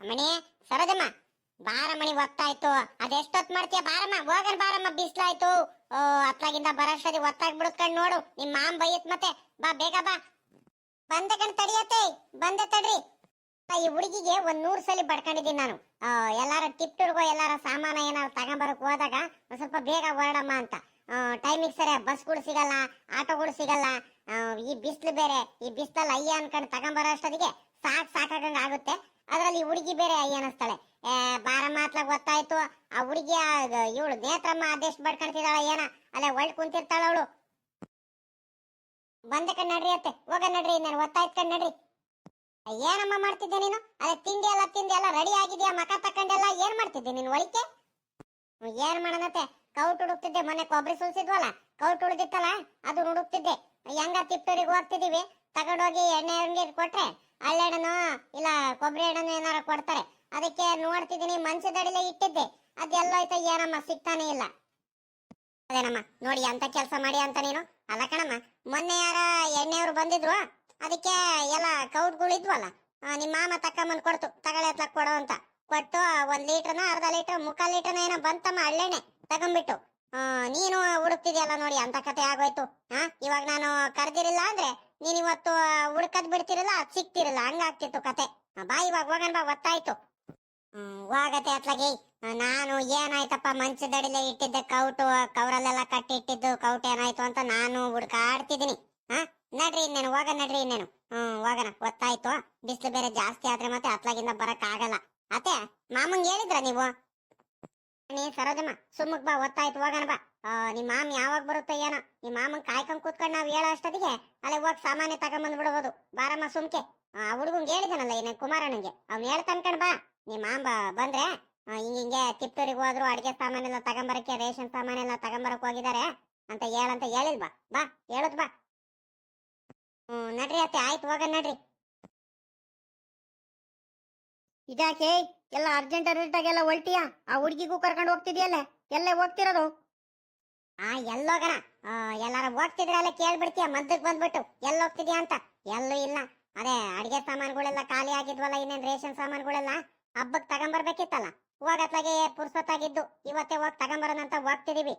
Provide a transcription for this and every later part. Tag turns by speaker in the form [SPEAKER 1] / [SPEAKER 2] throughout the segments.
[SPEAKER 1] ಅಮ್ಮಣಿ, ಸರೋಜಮ್ಮ ಬಾರಮ್ಮಣಿ ಒತ್ತಾಯ್ತು. ಅದೆಷ್ಟೊತ್ ಮಾಡ್ತೀಯ ಬಾರಮ್ಮ? ಹೋಗನ್ ಬಾರಮ್ಮ, ಬಿಸ್ಲಾಯ್ತು. ಓ, ಅತ್ಲಾಗಿಂದ ಬರೋಷ್ಟದಿ ಒತ್ತಾಗಿ ಬಿಡುತ್ಕಂಡ್ ನೋಡು. ನಿಮ್ ಮಾಮ್ ಬೈಯತ್ ಮತ್ತೆ. ಬಾ, ಬೇಗ ಬಾ. ಬಂದ ಕಣ್ ತಡಿಯತ್ತೆ. ಬಂದೆ ತಡ್ರಿ. ಈ ಹುಡುಗಿಗೆ ಒಂದ್ ನೂರ್ ಸಲ ಬಡ್ಕೊಂಡಿದ್ದೀನಿ ನಾನು. ಎಲ್ಲಾರ ಟಿಪ್ ಟೂರ್ಗೋ ಎಲ್ಲಾರ ಸಾಮಾನ ಏನಾರ ತಗೊಂಬರಕ್ ಹೋದಾಗ ಸ್ವಲ್ಪ ಬೇಗ ಹೊರಡಮ್ಮ ಅಂತ. ಟೈಮಿಗೆ ಸರಿ, ಬಸ್ಗಳು ಸಿಗಲ್ಲ, ಆಟೋಗಳು ಸಿಗಲ್ಲ. ಈ ಬಿಸ್ಲು ಬೇರೆ. ಈ ಬಿಸ್ಲಲ್ಲಿ ಅಯ್ಯ ಅನ್ಕೊಂಡು ತಗೊಂಬರೋ ಅಷ್ಟೊತ್ತಿಗೆ ಸಾಕ್ ಸಾಕಾಗಂಗ ಆಗುತ್ತೆ. ಅದ್ರಲ್ಲಿ ಹುಡುಗಿ ಬೇರೆ ಅಯ್ಯ ಅನ್ನಿಸ್ತಾಳೆ ಏ, ಬಾರಮ್ಮ ಅತ್ಲಾಗ ಗೊತ್ತಾಯ್ತು. ಆ ಹುಡುಗಿ ಇವಳು ನೇತ್ರಮ್ಮ ಅದೆಷ್ಟು ಬಡ್ಕೊಂತಿದ್ದಾಳ ಏನ? ಅಲ್ಲೇ ಒಳ್ ಕುಂತಿರ್ತಾಳ ಅವಳು. ಬಂದ ಕಣ್ ನಡ್ರಿ ಅತ್ತೆ. ಹೋಗ ನಡ್ರಿ ನಾನು ಒತ್ತಾಯ್ತು ಕಣ್ ನಡ್ರಿ. ಏನಮ್ಮ ಮಾಡ್ತಿದ್ದೆ ನೀನು? ಅದೇ ತಿಂಡಿ ಎಲ್ಲ ತಿಂಡಿ ಎಲ್ಲ ರೆಡಿ ಆಗಿದ್ಯಾ? ಮಕ ತಕೊಂಡೆಲ್ಲ ಏನ್ ಮಾಡ್ತಿದ್ದೆ ನೀನು ಒಳಿಕೆ ಏನ್ ಮಾಡನತ್ತೆ ಕೌಟ್ ಹುಡುಕ್ತಿದ್ದೆ ಮೊನ್ನೆ ಕೊಬ್ಬರಿ ಸುಲ್ಸಿದ್ವಲ್ಲ? ಕೌಟ್ ಉಳಿದಿತ್ತಲ್ಲ? ಅದು ಹುಡುಕ್ತಿದ್ದೆ. ಹೆಂಗ ತಿಪ್ಪರಿಗೆ ಹೋಗ್ತಿದೀವಿ ತಗೊಂಡೋಗಿ ಎಣ್ಣೆ ಅಂಗಡಿ ಕೊಟ್ರೆ ಹಳ್ಳೆಣ್ಣನು ಇಲ್ಲ, ಕೊಬ್ಬರಿ ಎಣ್ಣನು ಏನಾರ ಕೊಡ್ತಾರೆ. ಅದಕ್ಕೆ ನೋಡ್ತಿದ್ದೀನಿ, ಮಂಚದಡಿಲೆ ಇಟ್ಟಿದ್ದೆ. ಅದೆಲ್ಲೋಯ್ತ ಏನಮ್ಮ? ಸಿಗ್ತಾನೆ ಇಲ್ಲ. ಅದೇನಮ್ಮ? ನೋಡಿ ಅಂತ ಕೆಲಸ ಮಾಡಿ ಅಂತ ನೀನು? ಅಲ್ಲ ಕಣಮ್ಮ, ಮೊನ್ನೆ ಯಾರ ಎಣ್ಣೆಯವರು ಬಂದಿದ್ರು. ಅದಕ್ಕೆ ಎಲ್ಲ ಕೌಟ್ಗಳು ಇದ್ವಲ್ಲ ನಿಮ್ಮ ಮಾಮ ತಕ್ಕಮ್ಮನ್ ಕೊಡ್ತು. ತಗೊಳ್ಳಿ ಕೊಡೋ ಅಂತ. ಕೊಟ್ಟು ಒಂದ್ ಲೀಟರ್ನ ಅರ್ಧ ಲೀಟರ್, ಮುಕ್ಕಾಲ್ ಲೀಟರ್ನ ಏನೋ ಬಂತಮ್ಮ, ಹಳ್ಳೆಣ್ಣೆ ತಗೊಂಡ್ಬಿಟ್ಟು ನೀನು ಹುಡುಕ್ತಿದ್ಯಲ್ಲ ನೋಡಿ, ಅಂತ ಕತೆ ಆಗೋಯ್ತು. ಹಾ ಇವಾಗ ನಾನು ಕರೆದಿರಿಲ್ಲ ಅಂದ್ರೆ ನೀನ್ ಇವತ್ತು ಹುಡುಕದ್ ಬಿಡ್ತಿರಲ್ಲ ಸಿಕ್ತಿರಲ್ಲ ಹಂಗಾಗ್ತಿತ್ತು ಕತೆ ಬಾ ಇವಾಗ ಹೋಗನ್ ಬಾ, ಗೊತ್ತಾಯ್ತು. ಹೋಗತ್ತೆ ಅತ್ಲಾಗಿ. ನಾನು ಏನಾಯ್ತಪ್ಪ ಮಂಚದಡಿಲೆ ಇಟ್ಟಿದ್ದೆ, ಕೌಟು ಕವರಲ್ಲೆಲ್ಲ ಕಟ್ಟಿ ಇಟ್ಟಿದ್ದು ಕೌಟ್ ಏನಾಯ್ತು ಅಂತ ನಾನು ಹುಡ್ಕಾಡ್ತಿದ್ದೀನಿ. ಹಾ ನಡ್ರಿ ಇನ್ನೇನು, ಹೋಗ ನಡ್ರಿ ಇನ್ನೇನು. ಹ್ಮ್, ಹೋಗಣ, ಗೊತ್ತಾಯ್ತು. ಬಿಸಿಲು ಬೇರೆ ಜಾಸ್ತಿ ಆದ್ರೆ ಮತ್ತೆ ಅತ್ಲಾಗಿಂದ ಬರಕ್ ಆಗಲ್ಲ ಅತ್ತೆ, ಮಾಮಂಗ್ ಹೇಳಿದ್ರ ನೀವು? ನೀ ಸರೋಜಮ್ಮ ಸುಮ್ಮಕ್ ಬಾ ಒತ್ತಾಯ್ತು ಹೋಗಣ ಬಾ. ಆ, ನಿಮ್ ಮಾಮ್ ಯಾವಾಗ ಬರುತ್ತೆ ಏನೋ ನಿಮ್ಮ ಮಾಮನ್ ಕಾಯ್ಕೊಂಡ್ ಕೂತ್ಕೊಂಡ್ ನಾವ್ ಹೇಳೋ ಅಷ್ಟೊತ್ತಿಗೆ ಅಲ್ಲೇ ಹೋಗಿ ಸಾಮಾನ್ಯ ತಗೊಂಬಂದ್ ಬಿಡ್ಬೋದು. ಬಾರಮ್ಮ ಸುಮ್ಕೆ. ಆ ಹುಡುಗಂಗ್ ಹೇಳಿದನಲ್ಲ ಏನ ಕುಮಾರಣ್ಣಂಗೆ ಅವ್ನು ಹೇಳ್ತಾನ ಬಾ. ನಿಮ್ಮ ಮಾಮ್ ಬಂದ್ರೆ ಹಿಂಗ ಹಿಂಗ್ ತಿಪ್ಟೂರಿಗೆ ಹೋದ್ರು ಅಡಿಗೆ ಸಾಮಾನೆಲ್ಲ ತಗೊಂಬರಕ್ಕೆ ರೇಷನ್ ಸಾಮಾನೆಲ್ಲ ತಗೊಂಬರಕ್ ಹೋಗಿದಾರೆ ಅಂತ ಹೇಳಂತ ಹೇಳಿಲ್ ಬಾ. ಬಾ ಹೇಳದ್ ಬಾ. ಹ್ಮ್ ನಡ್ರಿ ಅತ್ತೆ ಆಯ್ತು ಹೋಗ ನಡ್ರಿ.
[SPEAKER 2] ಇದ್ಯಾಕೆ ಎಲ್ಲ ಅರ್ಜೆಂಟ್ ಅರ್ಜೆಂಟ್ ಎಲ್ಲ ಹೊಲ್ಟಿಯಾ? ಆ ಹುಡುಗಿಗೂ ಕರ್ಕೊಂಡು ಹೋಗ್ತಿದ್ಯಲ್ಲ ಎಲ್ಲೇ ಹೋಗ್ತಿರೋದು?
[SPEAKER 1] ಆ ಎಲ್ಲೋಗಣ ಎಲ್ಲಾರ ಎಲ್ಲಾರ ಹೋಗ್ತಿದ್ರಲ್ಲ ಕೇಳ್ಬಿಡ್ತೀಯ ಮದ್ದಕ್ ಬಂದ್ಬಿಟ್ಟು. ಎಲ್ಲ ಹೋಗ್ತಿದ್ಯಾ ಅಂತ? ಎಲ್ಲೂ ಇಲ್ಲ. ಅದೇ ಅಡಿಗೆ ಸಾಮಾನುಗಳೆಲ್ಲ ಖಾಲಿ ಆಗಿದ್ವಲ್ಲ, ಇನ್ನೇನ್ ರೇಷನ್ ಸಾಮಾನುಗಳೆಲ್ಲ? ಹಬ್ಬಕ್ ತಗೊಂಬರ್ಬೇಕಿತ್ತಲ್ಲ? ಹೋಗತ್ಲಾಗೆ ಪುರ್ಸೊತ್ತಾಗಿದ್ದು. ಇವತ್ತೇ ಹೋಗಿ ತಗೊಂಬರೋಣ ಅಂತ ಹೋಗ್ತಿದೀವಿ.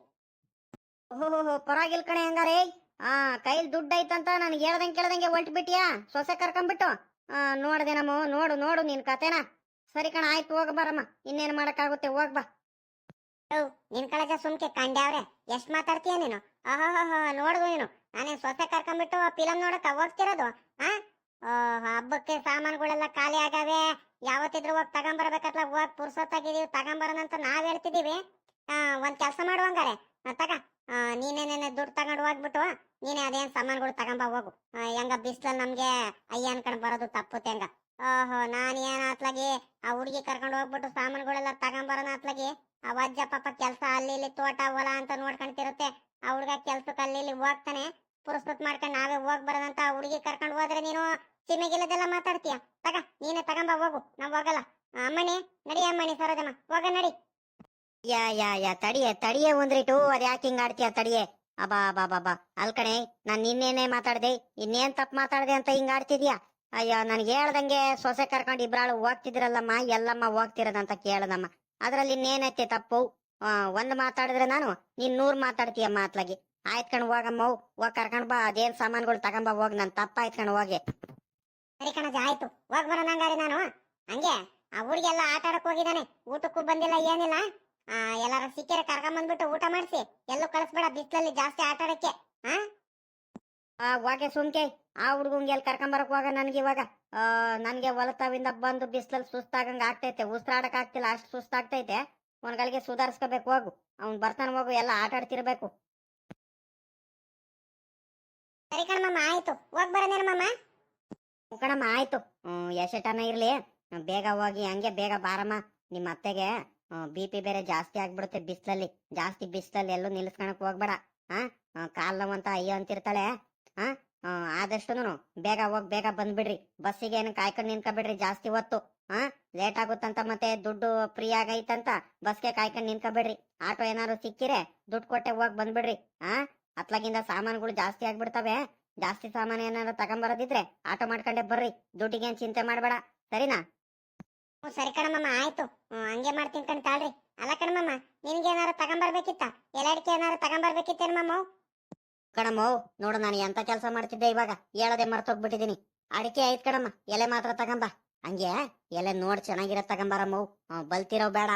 [SPEAKER 2] ಓಹೋ ಪರವಾಗಿಲ್ ಕಣೆ ಹಂಗಾರೆ. ಆ, ಕೈಲಿ ದುಡ್ಡು ಐತಂತ ನನಗೆ ಹೇಳ್ದಂಗೆ ಕೇಳ್ದಂಗೆ ಹೊಲ್ಟ್ ಬಿಟ್ಟಿಯಾ? ಸೊಸೆ ಕರ್ಕೊಂಬಿಟ್ಟು ನೋಡ್ದೆ ನಮ್ಮ, ನೋಡು ನೋಡು ನಿನ್ ಕತೆನ ಸರಿ ಕಣ, ಆಯ್ತು, ಹೋಗ ಬರಮ್ಮ ಇನ್ನೇನು ಮಾಡಕ್ಕಾಗುತ್ತೆ, ಹೋಗ್ ಬಾ.
[SPEAKER 1] ನಿನ್ ಕಳಜ ಸುಮ್ಕೆ ಕಂಡ್ಯಾವ್ರೆ ಎಷ್ಟ್ ಮಾತಾಡ್ತೀಯ ನೀನು? ಆಹಾ ನೋಡುದು ನೀನು. ನಾನೇನ್ ಸೊಸೆ ಕರ್ಕೊಂಡ್ಬಿಟ್ಟು ಫಿಲಮ್ ನೋಡಕ್ ಹೋಗ್ತಿರೋದು ಆ? ಹಬ್ಬಕ್ಕೆ ಸಾಮಾನುಗಳೆಲ್ಲ ಖಾಲಿ ಆಗವೆ ಯಾವತ್ತಿದ್ರು ಹೋಗಿ ತಗೊಂಬರ್ಬೇಕತ್ಲ, ಹೋಗ್ ಪುರ್ಸೊತ್ತಾಗಿದೀವಿ ತಗೊಂಬರೋಣ ಅಂತ ನಾವ್ ಹೇಳ್ತಿದೀವಿ ಒಂದ್ ಕೆಲ್ಸ ಮಾಡುವಂಗಾರೆ ತಗ. ನೀನೇನೇನೆ ದುಡ್ಡು ತಗೊಂಡು ಹೋಗ್ಬಿಟ್ಟು, ನೀನೇ ಅದೇನ್ ಸಾಮಾನುಗಳು ತಗೊಂಬ, ಹೋಗು. ಹೆಂಗ ಬಿಸ್ಲಲ್ಲಿ ನಮ್ಗೆ ಅಯ್ಯ ಅನ್ಕೊಂಡ್ ಬರೋದು ತಪ್ಪುತ್ತೆ ಹೆಂಗ ಓಹೋ, ನಾನು ಏನ್ ಆತ್ಲಾಗಿ? ಆ ಹುಡುಗಿ ಕರ್ಕೊಂಡು ಹೋಗ್ಬಿಟ್ಟು ಸಾಮಾನುಗಳೆಲ್ಲ ತಗೊಂಬರೋಣ ಆತ್ಲಾಗಿ? ಆ ವಜ್ಜ ಪಾಪ ಕೆಲಸ ಅಲ್ಲಿ ಇಲ್ಲಿ ತೋಟ ಹೊಲ ಅಂತ ನೋಡ್ಕೊಂತಿರುತ್ತೆ. ಆ ಹುಡುಗ ಕೆಲ್ಸಕ್ಕೆ ಅಲ್ಲಿ ಇಲ್ಲಿ ಹೋಗ್ತಾನೆ. ಪುರಸ್ಕೃತ್ ಮಾಡ್ಕೊಂಡು ನಾವೇ ಹೋಗ್ ಬರೋದಂತ ಆ ಹುಡುಗಿ ಕರ್ಕೊಂಡು ಹೋದ್ರೆ ನೀನು? ಸಿಮೆಗಿಲ್ಲದೆಲ್ಲ ಮಾತಾಡ್ತೀಯ? ತಗ, ನೀನೆ ತಗೊಂಬ, ಹೋಗು. ನಾವು ಹೋಗಲ್ಲ. ಅಮ್ಮಣಿ, ನಡಿ ಅಮ್ಮಣಿ, ಸರೋಜಮ್ಮ. ಹೋಗ, ನಡಿ.
[SPEAKER 2] ಯಾ ಯಾ ಯಾ, ತಡಿಯೇ ತಡಿಯೇ ಒಂದ್ರಿಟು ಅದ್ ಯಾಕೆ ಹಿಂಗ್ ಆಡ್ತೀಯ ತಡಿಯೇ? ಅಬಾ ಅಬಾ ಬಾ ಅಲ್ ಕಣೆ ನಾನ್ ನಿನ್ನೇನೆ ಮಾತಾಡ್ದೆ. ಇನ್ನೇನ್ ತಪ್ಪು ಮಾತಾಡ್ದೆ ಅಂತ ಹಿಂಗ್ ಆಡ್ತಿದ್ಯಾ? ಅಯ್ಯೋ, ನನ್ಗೆ ಹೇಳ್ದಂಗೆ ಸೊಸೆ ಕರ್ಕೊಂಡು ಇಬ್ರಾಳು ಹೋಗ್ತಿದ್ರಲ್ಲಮ್ಮ, ಎಲ್ಲಮ್ಮ ಹೋಗ್ತಿರೋದಂತ ಕೇಳದಮ್ಮ. ಅದ್ರಲ್ಲಿ ಇನ್ನೇನೈತೆ ತಪ್ಪು? ಒಂದು ಮಾತಾಡಿದ್ರೆ ನಾನು, ನೀನ್ ನೂರ್ ಮಾತಾಡ್ತೀಯಮ್ಮ ಮಾತ್ಲಾಗಿ. ಆಯ್ತ್ ಕಣ್ ಹೋಗಮ್ಮ, ಹೋಗ್ ಕರ್ಕೊಂಡು ಬಾ, ಅದೇನ್ ಸಾಮಾನ್ಗಳು ತಗೊಂಬ, ಹೋಗ್, ನನ್ ತಪ್ಪ ಕಣ್ ಹೋಗಿ.
[SPEAKER 1] ಸರಿ ಕಣಜ, ಆಯ್ತು. ಹೋಗ್ ಬರೋಣಂಗಾರಿ ನಾನು. ಹಂಗೆ, ಆ ಹುಡುಗೆಲ್ಲ ಆಟ ಆಡಕ್ ಹೋಗಿದ್ದಾನೆ. ಊಟಕ್ಕೂ ಬಂದಿಲ್ಲ, ಏನಿಲ್ಲ. ಎಲ್ಲಾರ ಸಿಕ್ಕಿರ ಕರ್ಕೊಂಡ್ ಬಂದ್ಬಿಟ್ಟು ಊಟ ಮಾಡಿಸಿ, ಎಲ್ಲೂ ಕಳಿಸ್ಬೇಡ ಬಿಸ್ಲಲ್ಲಿ ಜಾಸ್ತಿ ಆಟ ಆಡಕ್ಕೆ. ಹಾ
[SPEAKER 2] ಆ, ಹೋಗೆ ಸುಮ್ಕೆ. ಆ ಹುಡುಗಂಗೆ ಎಲ್ಲಿ ಕರ್ಕೊಂಬರಕ್ ಹೋಗ ನನ್ಗೆ ಇವಾಗ. ನನ್ಗೆ ಹೊಲತಾವಿಂದ ಬಂದು ಬಿಸ್ಲಲ್ಲಿ ಸುಸ್ತಾಗಂಗ ಆಗ್ತೈತೆ. ಉಸಿರಾಡಕ್ ಆಗ್ತಿಲ್ಲ, ಅಷ್ಟು ಸುಸ್ತಾಗ್ತೈತೆ. ಒಂದ್ಗಳಿಗೆ ಸುಧಾರಿಸ್ಕೋಬೇಕು, ಹೋಗು. ಅವ್ನ್ ಬರ್ತಾನೆ ಹೋಗು, ಎಲ್ಲ ಆಟ ಆಡ್ತಿರ್ಬೇಕು.
[SPEAKER 1] ಸರಿ ಕಣಮ್ಮ, ಆಯ್ತು. ಹೋಗ್ ಬರೋಣ
[SPEAKER 2] ಕಣಮ್ಮ, ಆಯ್ತು. ಎಷ್ಟನ ಇರ್ಲಿ. ಬೇಗ ಹೋಗಿ, ಹಂಗೆ ಬೇಗ ಬಾರಮ್ಮ. ನಿಮ್ಮ ಅತ್ತೆಗೆ ಬಿ ಪಿ ಬೇರೆ ಜಾಸ್ತಿ ಆಗ್ಬಿಡುತ್ತೆ ಬಿಸ್ಲಲ್ಲಿ. ಜಾಸ್ತಿ ಬಿಸ್ಲಲ್ಲಿ ಎಲ್ಲೂ ನಿಲ್ಸ್ಕೊಳಕ್ ಹೋಗ್ಬೇಡ. ಹಾ ಕಾಲ್ ನೋವಂತ ಅಯ್ಯೋ ಅಂತಿರ್ತಾಳೆ. ಹಾ ಆದಷ್ಟುನು ಬೇಗ ಹೋಗ್, ಬೇಗ ಬಂದ್ಬಿಡ್ರಿ. ಬಸ್ಸಿಗೆ ಏನು ಕಾಯ್ಕೊಂಡು ನಿಂತ್ಕೊಬಿಡ್ರಿ ಜಾಸ್ತಿ ಹೊತ್ತು. ಹಾ ಲೇಟ್ ಆಗುತ್ತಂತ ಮತ್ತೆ ದುಡ್ಡು ಫ್ರೀ ಆಗೈತಂತ ಬಸ್ಗೆ ಕಾಯ್ಕೊಂಡು ನಿಂತ್ಕೊಬೇಡ್ರಿ. ಆಟೋ ಏನಾದ್ರು ಸಿಕ್ಕಿರೆ ದುಡ್ಡು ಕೊಟ್ಟೆ ಹೋಗ್ ಬಂದ್ಬಿಡ್ರಿ. ಹಾ ಅತ್ಲಾಗಿಂದ ಸಾಮಾನುಗಳು ಜಾಸ್ತಿ ಆಗ್ಬಿಡ್ತವೆ. ಜಾಸ್ತಿ ಸಾಮಾನು ಏನಾದ್ರು ತಗೊಂಬರೋದಿದ್ರೆ ಆಟೋ ಮಾಡ್ಕೊಂಡೆ ಬರ್ರಿ. ದುಡ್ಡಿಗೇನ್ ಚಿಂತೆ ಮಾಡಬೇಡ. ಸರಿನಾ?
[SPEAKER 1] ಸರಿ ಕಣಮ್ಮ ಆಯ್ತು. ಹಂಗೆ ಮಾಡ್ತೀನಿ ಕಣ್ ತಾಳ್ರಿ. ಅಲ್ಲ ಕಣಮ್ಮ ನಿನ್ಗೆ ಏನಾರು ತಗೊಂಬರ್ಬೇಕಿತ್ತ? ಎಲ್ಲಡಿಕೆ ಏನಾರು ಮಮ್ಮ
[SPEAKER 2] ಕಣಮ್ಮ, ನೋಡು ನಾನು ಎಂತ ಕೆಲಸ ಮಾಡ್ತಿದ್ದೆ ಇವಾಗ. ಹೇಳದೆ ಮರ್ತೋಗ್ಬಿಟ್ಟಿದೀನಿ. ಅಡಿಕೆ ಆಯ್ತು ಕಣಮ್ಮ, ಎಲೆ ಮಾತ್ರ ತಗೊಂಬ. ಹಂಗೆ, ಎಲೆ ನೋಡ್ ಚೆನ್ನಾಗಿರೋ ತಗಂಬಾರಮ್ಮ. ಬಲ್ತಿರೋ ಬೇಡ.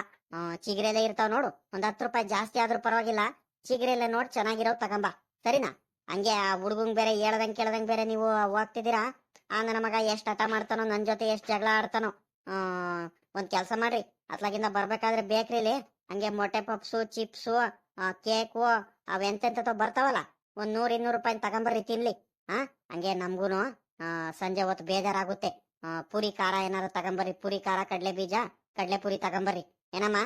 [SPEAKER 2] ಚಿಗ್ರೆಲೆ ಇರ್ತಾವ ನೋಡು. ಒಂದ್ ಹತ್ತು ರೂಪಾಯಿ ಜಾಸ್ತಿ ಆದ್ರೂ ಪರವಾಗಿಲ್ಲ. ಚಿಗ್ರೆಲೆ ನೋಡ್ ಚೆನ್ನಾಗಿರೋ ತಗೊಂಬ. ಸರಿನಾ? ಹಂಗೆ, ಆ ಹುಡುಗಂಗ್ ಬೇರೆ ಹೇಳ್ದಂಗ್ ಕೇಳ್ದಂಗ್ ಬೇರೆ ನೀವು ಹೋಗ್ತಿದ್ದೀರಾ? ಆ ನನ್ನ ಮಗ ಎಷ್ಟ್ ಹಠ ಮಾಡ್ತಾನೋ, ನನ್ ಜೊತೆ ಎಷ್ಟ್ ಜಗಳ ಆಡ್ತಾನೋ. ಆ, ಒಂದ್ ಕೆಲ್ಸ ಮಾಡ್ರಿ. ಅತ್ಲಾಗಿಂದ ಬರ್ಬೇಕಾದ್ರೆ ಬೇಕ್ರಿಲಿ. ಹಂಗೆ ಮೊಟ್ಟೆ ಪಪ್ಸು, ಚಿಪ್ಸು ಕೇಕು ಅವೆಂತೆಂತ ಬರ್ತಾವಲ್ಲ. ಒಂದ್ ನೂರ್ ಇನ್ನೂರು ರೂಪಾಯಿ ತಗೊಂಬರ್ರಿ, ತಿನ್ಲಿ. ಹಾ ಹಂಗೆ ನಮ್ಗೂನು ಸಂಜೆ ಹೊತ್ತು ಬೇಜಾರಾಗುತ್ತೆ. ಪುರಿ ಖಾರ ಏನಾರು ತಗೊಂಬರ್ರಿ, ಪುರಿ ಖಾರ, ಕಡ್ಲೆ ಬೀಜ, ಕಡ್ಲೆ ಪುರಿ ತಗೊಂಬರ್ರಿ. ಏನಮ್ಮ?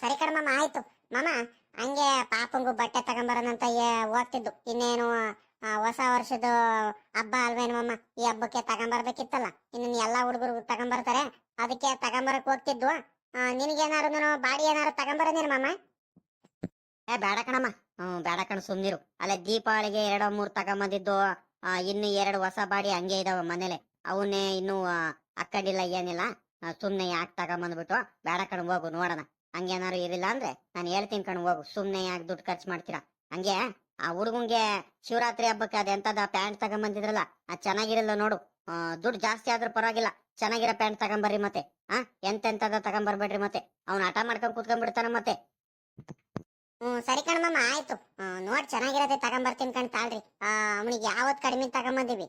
[SPEAKER 1] ಸರಿ ಕಣಮ್ಮಮ್ಮ, ಆಯ್ತು. ಮಾಮ, ಹಂಗೆ ಪಾಪಂಗೂ ಬಟ್ಟೆ ತಗೊಂಬರೋಣಂತ ಹೋಗ್ತಿದ್ದು. ಇನ್ನೇನು ಹೊಸ ವರ್ಷದ ಹಬ್ಬ ಅಲ್ವೇನು ಮಮ್ಮ ಈ ಹಬ್ಬಕ್ಕೆ ತಗೊಂಬರ್ಬೇಕಿತ್ತಲ್ಲ. ಇನ್ನ ಎಲ್ಲಾ ಹುಡುಗರು ತಗೊಂಬರ್ತಾರೆ. ಅದಕ್ಕೆ ತಗೊಂಬರಕ್ ಹೋಗ್ತಿದ್ವು. ನಿನಗೇನಾರು ಬಾಡಿ ಏನಾರು ತಗೊಂಬರೋದೇನು ಮಾಮ?
[SPEAKER 2] ಏ, ಬೇಡ ಕಣಮ್ಮ. ಹ್ಮ್ ಬೇಡ ಕಣ್, ಸುಮ್ನಿರು. ಅಲ್ಲ ದೀಪಾವಳಿಗೆ ಎರಡೋ ಮೂರ್ ತಗೊಂಬಂದಿದ್ದು ಇನ್ನು ಎರಡು ಹೊಸ ಬಾಡಿ ಹಂಗೆ ಇದಾವ ಮನೇಲೆ. ಅವನ್ನೇ ಇನ್ನು ಅಕ್ಕಡಿಲ್ಲ, ಏನಿಲ್ಲ. ಸುಮ್ನೆ ಯಾಕೆ ತಗೊಂಬಂದ್ಬಿಟ್ಟು, ಬೇಡ ಕಣ್, ಹೋಗು, ನೋಡೋಣ. ಹಂಗೇನಾರು ಇರಲಿಲ್ಲ ಅಂದ್ರೆ ನಾನು ಹೇಳ್ತೀನಿ ಕಣ್, ಹೋಗು. ಸುಮ್ನೆ ಯಾಕೆ ದುಡ್ಡು ಖರ್ಚು ಮಾಡ್ತೀರಾ? ಹಂಗೆ, ಆ ಹುಡುಗಂಗೆ ಶಿವರಾತ್ರಿ ಹಬ್ಬಕ್ಕೆ ಅದೆಂತದ ಪ್ಯಾಂಟ್ ತಗೊಂಬಂದಿದ್ರಲ್ಲ ಆ ಚೆನ್ನಾಗಿರಲ್ಲ ನೋಡು. ದುಡ್ಡು ಜಾಸ್ತಿ ಆದ್ರೂ ಪರವಾಗಿಲ್ಲ. ಚೆನ್ನಾಗಿರೋ ಪ್ಯಾಂಟ್ ತಗೊಂಬರ್ರಿ ಮತ್ತೆ, ಆ, ಎಂತೆಂತದ ತಗೊಂಬರ್ಬೇಡ್ರಿ ಮತ್ತೆ. ಅವ್ನ ಹಠ ಮಾಡ್ಕೊಂಡ್ ಕೂತ್ಕೊಂಡ್ಬಿಡ್ತಾನ ಮತ್ತೆ.
[SPEAKER 1] ಹ್ಞೂ ಸರಿ ಕಣಮ್ಮ ಆಯ್ತು. ನೋಡ್, ಚೆನ್ನಾಗಿರತ್ತೆ, ತಗೊಂಬರ್ತೀನಿ ಕಣ್ ತಾಳ್ರಿ. ಅವನಿಗೆ ಯಾವತ್ ಕಡಿಮೆ ತಗೊಂಬಂದಿವಿ?